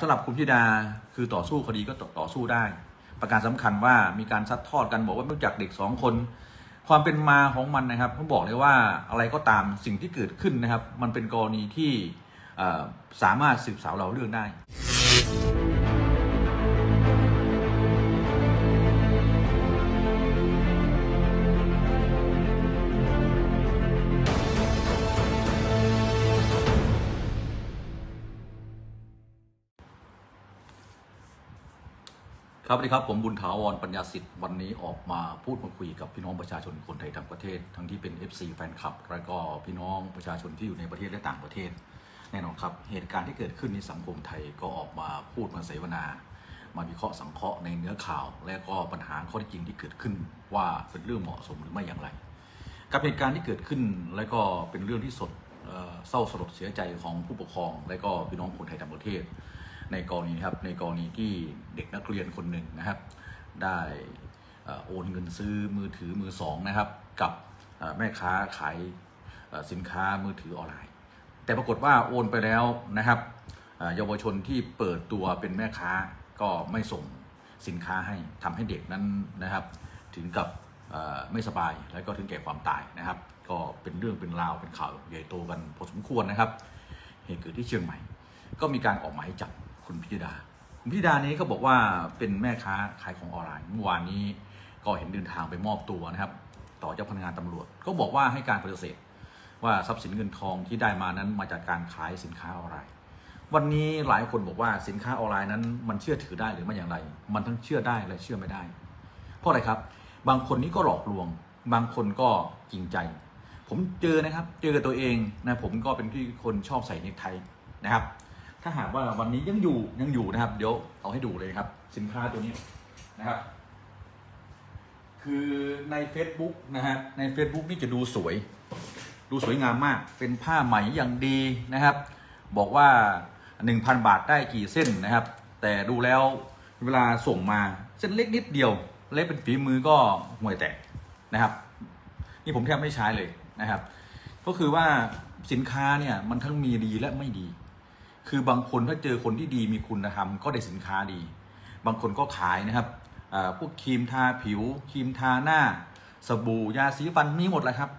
สำหรับคุณพิดาคือต่อสู้คดีก็ต่อตอสู้ได้ ประการสำคัญว่ามีการซัดทอดกันบอกว่ารู้จักเด็กสองคน ความเป็นมาของมันนะครับผมบอกเลยว่าอะไรก็ตามสิ่งที่เกิดขึ้นนะครับ มันเป็นกรณีที่สามารถสืบสาวเราเรื่องได้ ครับสวัสดีครับ ผมบุญถาวรปัญญาสิทธิ์วันนี้ออกมาพูดมาคุยกับพี่น้องประชาชนคนไทยทั้งประเทศ ทั้งที่เป็น FC แฟนคลับ และก็พี่น้องประชาชนที่อยู่ในประเทศและต่างประเทศ แน่นอนครับ เหตุการณ์ที่เกิดขึ้นในสังคมไทยก็ออกมาพูดมาเสวนา มาวิเคราะห์สังเคราะห์ในเนื้อข่าว และก็ปัญหาข้อท็จจริงที่เกิดขึ้นว่าเป็นเรื่องเหมาะสมหรือไม่อย่างไร กับเหตุการณ์ที่เกิดขึ้นและก็เป็นเรื่องที่สดเศร้าสลดเสียใจของผู้ปกครอง และก็พี่น้องคนไทยทั้งประเทศ ในกรณีครับในกรณีที่เด็กนักเรียนคนหนึ่งนะครับ ได้โอนเงินซื้อมือถือมือสองนะครับ กับแม่ค้าขายสินค้ามือถือออนไลน์ แต่ปรากฏว่าโอนไปแล้วนะครับเยาวชนที่เปิดตัวเป็นแม่ค้าก็ไม่ส่งสินค้าให้ทำให้เด็กนั้นนะครับ ถึงกับไม่สบายแล้วก็ถึงแก่ความตายนะครับ ก็เป็นเรื่องเป็นราวเป็นข่าวใหญ่โตกันพอสมควรนะครับ เหตุเกิดที่เชียงใหม่ ก็มีการออกหมายจับ คุณพิยดาคุณพิยดานี้ก็บอกว่าเป็นแม่ค้าขายของออนไลน์เมื่อวานนี้ก็เห็นเดินทางไปมอบตัวนะครับ ต่อเจ้าพนักงานตำรวจ ก็บอกว่าให้การปฏิเสธว่าทรัพย์สินเงินทองที่ได้มานั้นมาจากการขายสินค้าออนไลน์ วันนี้หลายคนบอกว่าสินค้าออนไลน์นั้น มันเชื่อถือได้หรือไม่อย่างไร มันทั้งเชื่อได้และเชื่อไม่ได้ เพราะอะไรครับ บางคนนี่ก็หลอกลวง บางคนก็จริงใจ ผมเจอนะครับ เจอกับตัวเองนะผมก็เป็นที่คนชอบใส่เนคไทนะครับ ถ้าหากว่าวันนี้ยังอยู่ยังอยู่นะครับ เดี๋ยวเอาให้ดูเลยครับ สินค้าตัวนี้นะครับ คือใน Facebook นะฮะใน Facebook นี่จะดูสวย ดูสวยงามมาก เป็นผ้าไหมอย่างดีนะครับ บอกว่า 1,000 บาทได้กี่เส้นนะครับ แต่ดูแล้วเวลาส่งมาเส้นเล็กนิดเดียว เล็กเป็นฝีมือก็ห่วยแตกนะครับ นี่ผมแทบไม่ใช้เลยนะครับ ก็คือว่าสินค้าเนี่ยมันทั้งมีดีและไม่ดี คือบางคนถ้าเจอคนที่ดีมีคุณธรรมก็ได้สินค้าดี บางคนก็ขายนะครับพวกครีมทาผิวครีมทาหน้า สบู่ยาสีฟันมีหมดแหละครับ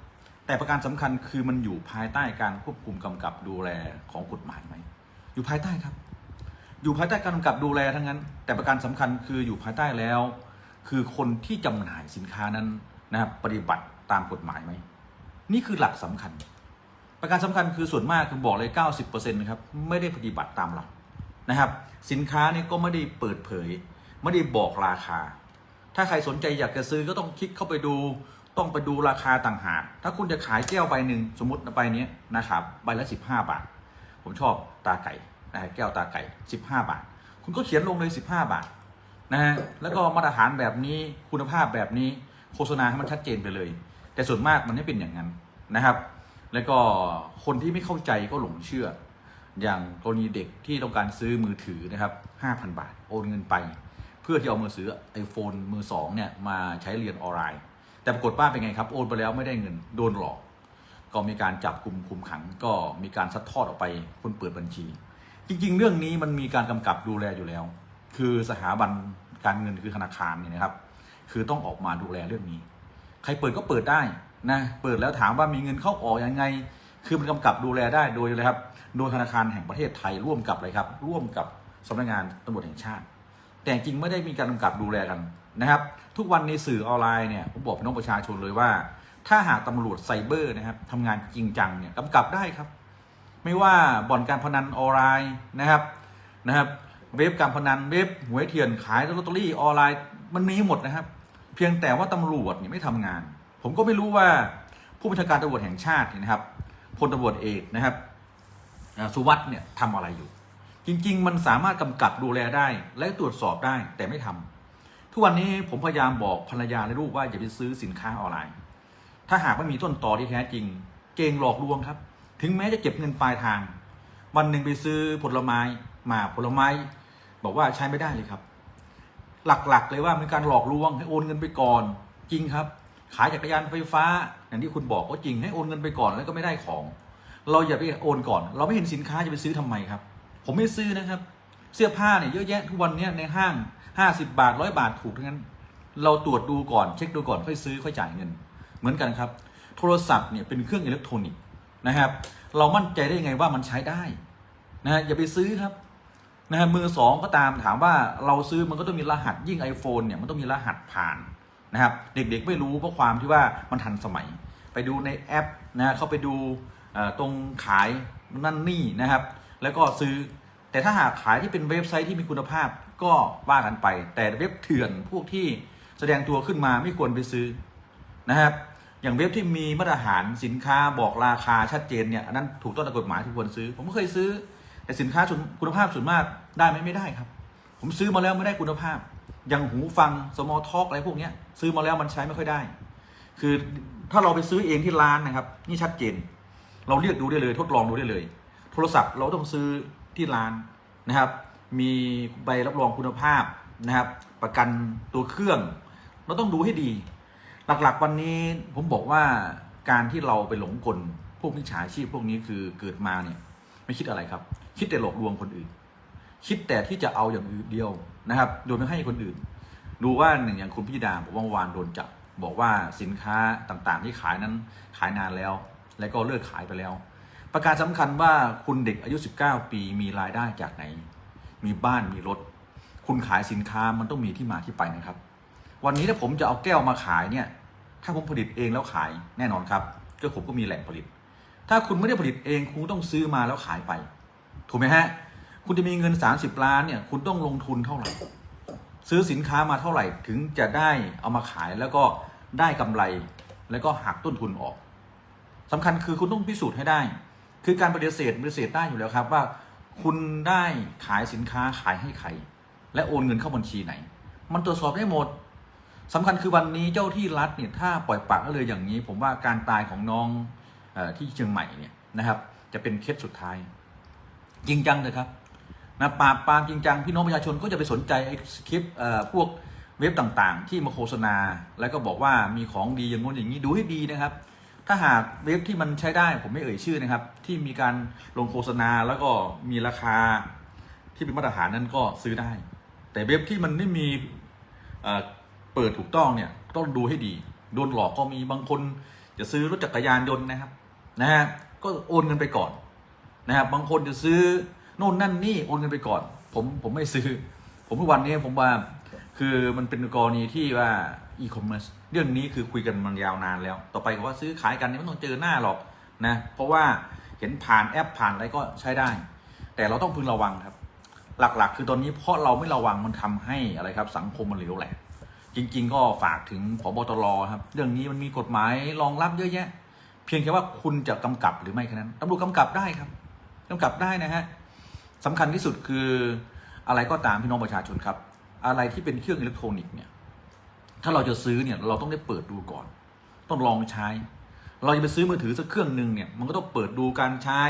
แต่ประการสำคัญคือมันอยู่ภายใต้การควบคุมกำกับดูแลของกฎหมายไหมอยู่ภายใต้ครับ อยู่ภายใต้การกำกับดูแลทั้งนั้น แต่ประการสำคัญคืออยู่ภายใต้แล้ว คือคนที่จำหน่ายสินค้านั้นนะครับปฏิบัติตามกฎหมายไหมนี่คือหลักสำคัญ ประการสำคัญคือส่วนมากคือบอกเลย 90%นะครับไม่ได้ปฏิบัติตามหลักนะครับ สินค้านี่ก็ไม่ได้เปิดเผย ไม่ได้บอกราคา ถ้าใครสนใจอยากจะซื้อก็ต้องคลิกเข้าไปดู ต้องไปดูราคาต่างหากถ้าคุณจะขายแก้วใบหนึ่งสมมติใบนี้นะครับใบละ 15 บาท ผมชอบตาไก่นะฮะแก้วตาไก่ 15 บาท คุณก็เขียนลงเลย 15 บาทนะฮะแล้วก็มาตรฐานแบบนี้คุณภาพแบบนี้โฆษณาให้มันชัดเจนไปเลย แต่ส่วนมากมันไม่เป็นอย่างนั้นนะครับ แล้วก็คนที่ไม่เข้าใจก็หลงเชื่อ อย่างกรณีเด็กที่ต้องการซื้อมือถือนะครับ 5,000 บาท โอนเงินไป เพื่อที่เอามือซื้อ iPhone มือสองเนี่ยมาใช้เรียนออนไลน์ แต่ปรากฏว่าเป็นไงครับ โอนไปแล้วไม่ได้เงินโดนหลอก ก็มีการจับกลุ่มคุมขัง ก็มีการซัดทอดออกไปคนเปิดบัญชี จริง ๆ เรื่องนี้มันมีการกำกับดูแลอยู่แล้ว คือสถาบันการเงินคือธนาคารเนี่ยนะครับ คือต้องออกมาดูแลเรื่องนี้ ใครเปิดก็เปิดได้ นะเปิดแล้วถามว่ามีเงินเข้าออกยังไง คือมันกำกับดูแลได้โดยอะไรครับ โดยธนาคารแห่งประเทศไทยร่วมกับอะไรครับ ร่วมกับสำนักงานตำรวจแห่งชาติ แต่จริงไม่ได้มีการกำกับดูแลกันนะครับ ทุกวันในสื่อออนไลน์เนี่ยผมบอกพี่น้องประชาชนเลยว่า ถ้าหากตำรวจไซเบอร์นะครับทำงานจริงจังเนี่ยกำกับได้ครับ ไม่ว่าบ่อนการพนันออนไลน์นะครับนะครับเว็บการพนันเว็บหวยเถื่อนขายลอตเตอรี่ออนไลน์มันมีหมดนะครับ เพียงแต่ว่าตำรวจเนี่ยไม่ทำงาน ผมก็ไม่รู้ว่าผู้บัญชาการตำรวจแห่งชาตินะครับพลตำรวจเอกนะครับสุวัสด์เนี่ยทำอะไรอยู่ จริง ๆ มันสามารถกำกับดูแลได้และตรวจสอบได้แต่ไม่ทำทุกวันนี้ผมพยายามบอกภรรยาและลูกว่าอย่าไปซื้อสินค้าออนไลน์ ถ้าหากไม่มีต้นตอที่แท้จริง เกงหลอกลวงครับ ถึงแม้จะเก็บเงินปลายทาง วันหนึ่งไปซื้อผลไม้มาผลไม้ บอกว่าใช้ไม่ได้เลยครับ หลักๆเลยว่าเป็นการหลอกลวงให้โอนเงินไปก่อนจริงครับ ขายจักรยานไฟฟ้า อย่างที่คุณบอกก็จริงให้โอนเงินไปก่อนแล้วก็ไม่ได้ของ เราอย่าไปโอนก่อน เราไม่เห็นสินค้าจะไปซื้อทำไมครับ ผมไม่ซื้อนะครับ เสื้อผ้าเนี่ยเยอะแยะทุกวันเนี้ยในห้าง 50 บาทร้อยบาทถูกทั้งนั้น เราตรวจดูก่อนเช็คดูก่อนค่อยซื้อค่อยจ่ายเงิน เหมือนกันครับ โทรศัพท์เนี่ยเป็นเครื่องอิเล็กทรอนิกส์นะครับ เรามั่นใจได้ยังไงว่ามันใช้ได้นะฮะอย่าไปซื้อครับนะฮะมือสองก็ตามถามว่าเราซื้อมันก็ต้องมีรหัสยิ่ง iPhone เนี่ยมันต้องมีรหัสผ่าน นะครับ เด็กๆไม่รู้เพราะความที่ว่ามันทันสมัย ไปดูในแอปนะเขาไปดูตรงขายนั่นนี่นะครับ แล้วก็ซื้อแต่ถ้าหากขายที่เป็นเว็บไซต์ที่มีคุณภาพก็ว่ากันไป แต่เว็บเถื่อนพวกที่แสดงตัวขึ้นมาไม่ควรไปซื้อนะครับ อย่างเว็บที่มีมาตรฐานสินค้าบอกราคาชัดเจนเนี่ยอันนั้นถูกต้องตามกฎหมายที่ควรซื้อ ผมก็เคยซื้อ แต่สินค้าคุณภาพส่วนมากได้ไหมไม่ได้ครับ ผมซื้อมาแล้วไม่ได้คุณภาพ อย่างหูฟังสมอทอกอะไรพวกนี้ซื้อมาแล้วมันใช้ไม่ค่อยได้ คือถ้าเราไปซื้อเองที่ร้านนะครับ นี่ชัดเจน เราเรียกดูได้เลย ทดลองดูได้เลย โทรศัพท์เราต้องซื้อที่ร้านนะครับ มีใบรับรองคุณภาพนะครับ ประกันตัวเครื่อง เราต้องดูให้ดี หลักๆวันนี้ผมบอกว่าการที่เราไปหลงกลพวกมิจฉาชีพพวกนี้คือเกิดมาเนี่ยไม่คิดอะไรครับ คิดแต่หลอกลวงคนอื่น คิดแต่ที่จะเอาอย่างอื่นเดียวนะครับ โดยไม่ให้คนอื่น ดูว่าหนึ่งอย่างคุณพิดาบอกว่าวานโดนจับบอกว่าสินค้าต่างๆ ที่ขายนั้นขายนานแล้ว แล้วก็เลิกขายไปแล้ว ประการสำคัญว่าคุณเด็กอายุ 19 ปีมีรายได้จากไหน มีบ้านมีรถ คุณขายสินค้ามันต้องมีที่มาที่ไปนะครับ วันนี้ถ้าผมจะเอาแก้วมาขายเนี่ย ถ้าผมผลิตเองแล้วขายแน่นอนครับก็ผมก็มีแหล่งผลิต ถ้าคุณไม่ได้ผลิตเองคุณต้องซื้อมาแล้วขายไป ถูกไหมฮะ คุณจะมีเงิน 30 ล้านเนี่ย คุณต้องลงทุนเท่าไหร่ ซื้อสินค้ามาเท่าไหร่ถึงจะได้เอามาขายแล้วก็ได้กำไร แล้วก็หักต้นทุนออกสำคัญคือคุณต้องพิสูจน์ให้ได้ คือการปฏิเสธปฏิเสธได้อยู่แล้วครับว่า คุณได้ขายสินค้าขายให้ใคร และโอนเงินเข้าบัญชีไหน มันตรวจสอบได้หมดสำคัญคือวันนี้เจ้าที่รัฐเนี่ยถ้าปล่อยปละเลยอย่างนี้ ผมว่าการตายของน้องอที่เชียงใหม่เนี่ยนะครับ จะเป็นเคสสุดท้ายจริงจังเลยครับ นะปราบปรามจริงจังพี่น้องประชาชนก็จะไปสนใจไอ้คลิปเอ่อพวกเว็บต่างๆ ที่มาโฆษณา แล้วก็บอกว่ามีของดีอย่างงู้นอย่างนี้ดูให้ดีนะครับ ถ้าหากเว็บที่มันใช้ได้ผมไม่เอ่ยชื่อนะครับ ที่มีการลงโฆษณาแล้วก็มีราคาที่เป็นมาตรฐานนั้นก็ซื้อได้ แต่เว็บที่มันไม่มีเอ่อเปิดถูกต้องเนี่ยต้องดูให้ดีโดนหลอกก็มีบางคนจะซื้อรถจักรยานยนต์นะครับนะฮะก็โอนเงินไปก่อนนะครับบางคนจะซื้อ โน่นนั่นนี่โอนเงินไปก่อน ผมผมไม่ซื้อ ผมทุกวันนี้ผมว่าคือมันเป็นกรณีที่ว่าอีคอมเมิร์ซเรื่องนี้คือคุยกันมันยาวนานแล้ว ต่อไปก็ว่าซื้อขายกันนี่ไม่ต้องเจอหน้าหรอกนะเพราะว่าเห็นผ่านแอปผ่านอะไรก็ใช้ได้ แต่เราต้องพึงระวังครับ หลักๆ คือตอนนี้เพราะเราไม่ระวังมันทำให้อะไรครับ สังคมมันเหลวแหลกจริง ๆ ก็ฝากถึงพบตรครับ เรื่องนี้มันมีกฎหมายรองรับเยอะแยะ เพียงแค่ว่าคุณจะกำกับหรือไม่แค่นั้นตำรวจกำกับได้ครับกำกับได้นะฮะ สำคัญที่สุดคืออะไรก็ตามพี่น้องประชาชนครับ อะไรที่เป็นเครื่องอิเล็กทรอนิกส์เนี่ยถ้าเราจะซื้อเนี่ยเราต้องได้เปิดดูก่อน ต้องลองใช้ เราจะไปซื้อมือถือสักเครื่องหนึ่งเนี่ยมันก็ต้องเปิดดูการใช้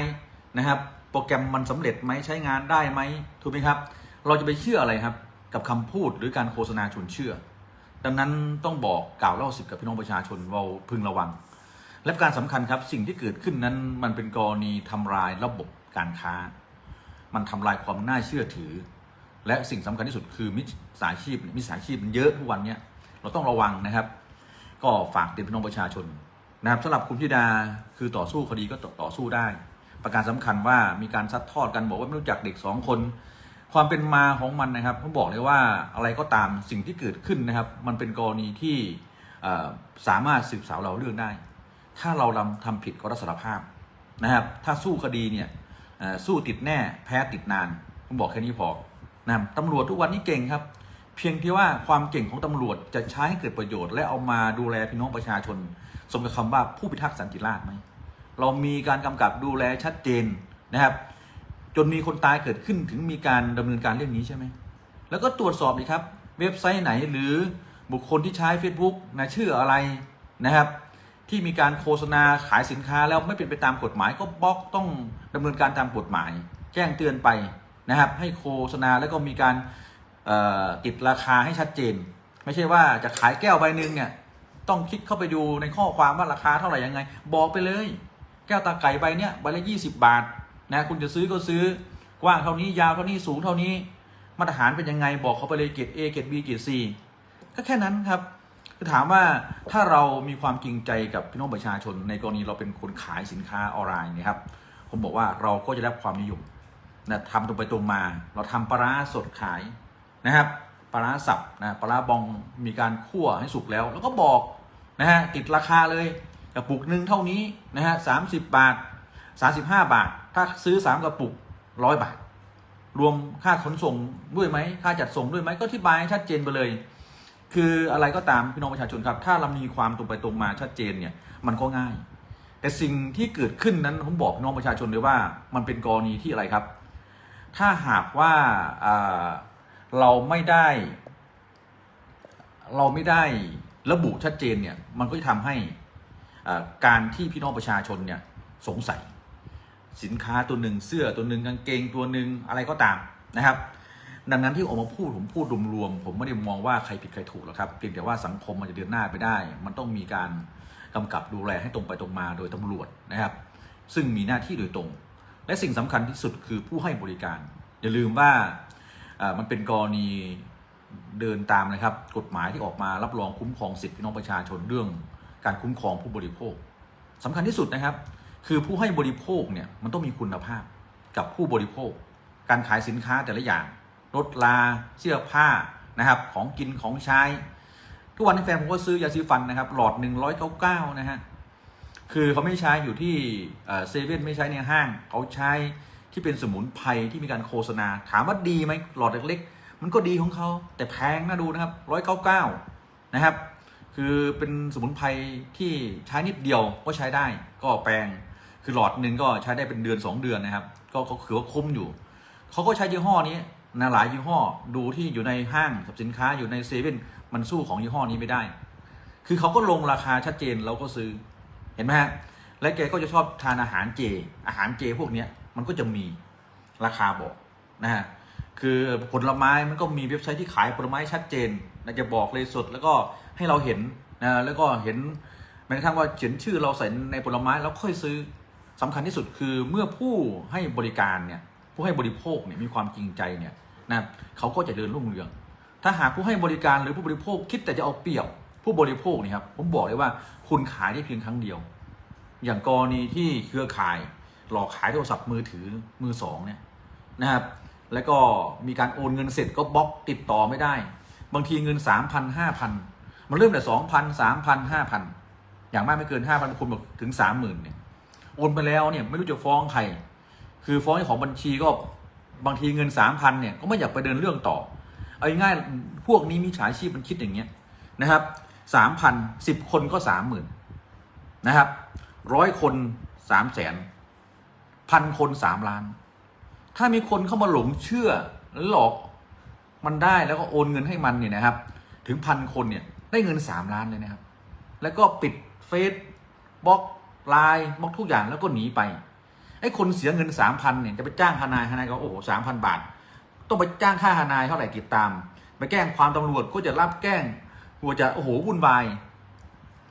นะครับโปรแกรมมันสำเร็จไหมใช้งานได้ไหมถูกไหมครับ เราจะไปเชื่ออะไรครับ กับคำพูดหรือการโฆษณาชวนเชื่อ ดังนั้นต้องบอกกล่าวเล่าสิบกับพี่น้องประชาชนเราพึงระวัง และการสำคัญครับสิ่งที่เกิดขึ้นนั้นมันเป็นกรณีทำลายระบบการค้า มันทำลายความน่าเชื่อถือ และสิ่งสำคัญที่สุดคือมิจฉาชีพมิจฉาชีพมันเยอะทุกวันเนี้ยเราต้องระวังนะครับ ก็ฝากเตือนพี่น้องประชาชนนะครับสำหรับคุณพิดาคือต่อสู้คดีก็ต่อต่อสู้ได้ ประการสำคัญว่ามีการซัดทอดกันบอกว่าไม่รู้จักเด็กสองคนความเป็นมาของมันนะครับผมบอกเลยว่าอะไรก็ตามสิ่งที่เกิดขึ้นนะครับ มันเป็นกรณีที่สามารถสืบสาวเราเรื่องได้ ถ้าเราทำผิดก็รับสารภาพนะครับ ถ้าสู้คดีเนี่ย สู้ติดแน่แพ้ติดนานผมบอกแค่นี้พอนะครับตำรวจทุกวันนี้เก่งครับ เพียงที่ว่าความเก่งของตำรวจจะใช้ให้เกิดประโยชน์ และเอามาดูแลพี่น้องประชาชน สมกับคำว่าผู้พิทักษ์สันติราษฎร์ไหมเรามีการกำกับดูแลชัดเจนนะครับ จนมีคนตายเกิดขึ้นถึงมีการดำเนินการเรื่องนี้ใช่ไหมแล้วก็ตรวจสอบดีครับ เว็บไซต์ไหนหรือบุคคลที่ใช้ Facebook นะชื่ออะไรนะครับ ที่มีการโฆษณาขายสินค้าแล้วไม่เป็นไปตามกฎหมายก็บล็อกต้องดำเนินการตามกฎหมาย แจ้งเตือนไปนะครับ ให้โฆษณาแล้วก็มีการติดราคาให้ชัดเจน ไม่ใช่ว่าจะขายแก้วใบหนึ่งเนี่ยต้องคลิกเข้าไปดูในข้อความว่าราคาเท่าไหร่ยังไง บอกไปเลย แก้วตาไก่ใบเนี้ยใบละยี่สิบาทนะคุณจะซื้อก็ซื้อกว้างเท่านี้ยาวเท่านี้สูงเท่านี้ มาตรฐานเป็นยังไงบอกเขาไปเลยเกรด A เกรด B เกรด C ก็แค่นั้นครับ คือถามว่าถ้าเรามีความจริงใจกับพี่น้องประชาชน ในกรณีเราเป็นคนขายสินค้าออนไลน์เนะครับ ผมบอกว่าเราก็จะได้ความนิยมนะทำตรงไปตรงมา เราทำปลาร้าสดขายนะครับปลาร้าสับนะปลาร้าบองมีการคั่วให้สุกแล้ว แล้วก็บอกนะฮะติดราคาเลยกระปุกหนึ่งเท่านี้นะฮะสามสิบบาทสาสิบห้าบาท ถ้าซื้อสามกระปุกร้อยบาท รวมค่าขนส่งด้วยไหมค่าจัดส่งด้วยไหมก็ที่บายให้ชัดเจนไปเลย คืออะไรก็ตามพี่น้องประชาชนครับ ถ้าเรามีความตรงไปตรงมาชัดเจนเนี่ยมันก็ง่าย แต่สิ่งที่เกิดขึ้นนั้นผมบอกพี่น้องประชาชนเลยว่า มันเป็นกรณีที่อะไรครับ ถ้าหากว่าเราไม่ได้ เราไม่ได้ระบุชัดเจนเนี่ยมันก็จะทำให้การที่พี่น้องประชาชนเนี่ยสงสัย สินค้าตัวหนึ่งเสื้อตัวหนึ่งกางเกงตัวหนึ่งอะไรก็ตามนะครับ ดังนั้นที่ออกมาพูดผมพูดรวมๆผมไม่ได้มองว่าใครผิดใครถูกหรอกครับเพียงแต่ว่าสังคมมันจะเดินหน้าไปได้ มันต้องมีการกำกับดูแลให้ตรงไปตรงมาโดยตำรวจนะครับ ซึ่งมีหน้าที่โดยตรง และสิ่งสำคัญที่สุดคือผู้ให้บริการ อย่าลืมว่ามันเป็นกรณีเดินตามนะครับ กฎหมายที่ออกมารับรองคุ้มครองสิทธิพี่น้องประชาชนเรื่องการคุ้มครองผู้บริโภคสำคัญที่สุดนะครับ คือผู้ให้บริโภคเนี่ยมันต้องมีคุณภาพกับผู้บริโภค การขายสินค้าแต่ละอย่าง รถลาเสื้อผ้านะครับของกินของใช้ ทุกวันนี้แฟนผมก็ซื้อยาสีฟันนะครับหลอดหนึ่งร้อยเก้าเก้านะฮะคือเขาไม่ใช้อยู่ที่เซเว่นไม่ใช้ในห้างเขาใช้ที่เป็นสมุนไพรที่มีการโฆษณา ถามว่าดีไหมหลอดเล็กๆ มันก็ดีของเขาแต่แพงน่าดูนะครับร้อยเก้าเก้านะครับ คือเป็นสมุนไพรที่ใช้นิดเดียวก็ใช้ได้ก็แปลงคือหลอดหนึ่งก็ใช้ได้เป็นเดือน 2 เดือนนะครับ ก็ก็ถือว่าคุ้มอยู่ เขาก็ใช้ยี่ห้อนี้ นะหลายยี่ห้อดูที่อยู่ในห้างสินค้าอยู่ในเซเว่นมันสู้ของยี่ห้อนี้ไม่ได้ คือเขาก็ลงราคาชัดเจนเราก็ซื้อเห็นไหมฮะและแกก็จะชอบทานอาหารเจ อาหารเจพวกเนี้ยมันก็จะมีราคาบอกนะฮะคือผลไม้มันก็มีเว็บไซต์ที่ขายผลไม้ชัดเจนนะจะบอกเลยสดแล้วก็ให้เราเห็นนะแล้วก็เห็นแม้กระทั่งว่าเขียนชื่อเราใส่ในผลไม้แล้วค่อยซื้อสำคัญที่สุดคือเมื่อผู้ให้บริการเนี่ยผู้ให้บริโภคเนี่ยมีความจริงใจเนี่ย นะเขาก็จะเดินรุ่งเรือง ถ้าหากผู้ให้บริการหรือผู้บริโภคคิดแต่จะเอาเปรียบผู้บริโภคนี่ครับผมบอกเลยว่าคุณขายได้เพียงครั้งเดียว อย่างกรณีที่เครือข่ายหลอกขายโทรศัพท์มือถือมือสองเนี่ยนะครับแล้วก็มีการโอนเงินเสร็จก็บล็อกติดต่อไม่ได้ บางทีเงินสามพันห้าพันมันเริ่มแต่สองพันสามพันห้าพันอย่างมากไม่เกินห้าพันคนบอกถึงสามหมื่นเนี่ยโอนไปแล้วเนี่ยไม่รู้จะฟ้องใคร คือฟ้องเจ้าของบัญชีก็ บางทีเงินสามพันเนี่ยก็ไม่อยากไปเดินเรื่องต่อ เอาง่ายๆพวกนี้มีฉาชีพมันคิดอย่างเงี้ยนะครับสามพันสิบคนก็สามหมื่นนะครับร้อยคนสามแสนพันคนสามล้าน ถ้ามีคนเข้ามาหลงเชื่อหลอกมันได้แล้วก็โอนเงินให้มันเนี่ยนะครับ ถึงพันคนเนี่ยได้เงินสามล้านเลยนะครับ แล้วก็ปิดเฟซบล็อกไลน์บล็อกทุกอย่างแล้วก็หนีไป ไอ้คนเสียเงินสามพันเนี่ยจะไปจ้างทนายทนายก็โอ้โหสามพันบาท ต้องไปจ้างค่าทนายเท่าไหร่ติดตาม ไปแกล้งความตำรวจก็จะรับแกล้งกลัวจะโอ้โหวุ่นวาย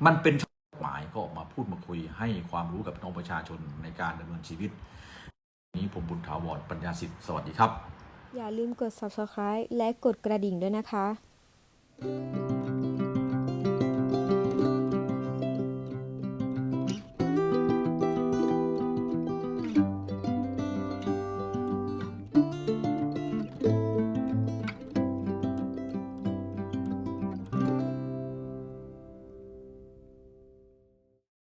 มันเป็นกฎหมายก็ออกมาพูดมาคุยให้ความรู้กับน้องประชาชนในการดำเนินชีวิต นี้ผมบุญถาวรปัญญาสิทธิ์สวัสดีครับ อย่าลืมกด subscribe และกดกระดิ่งด้วยนะคะ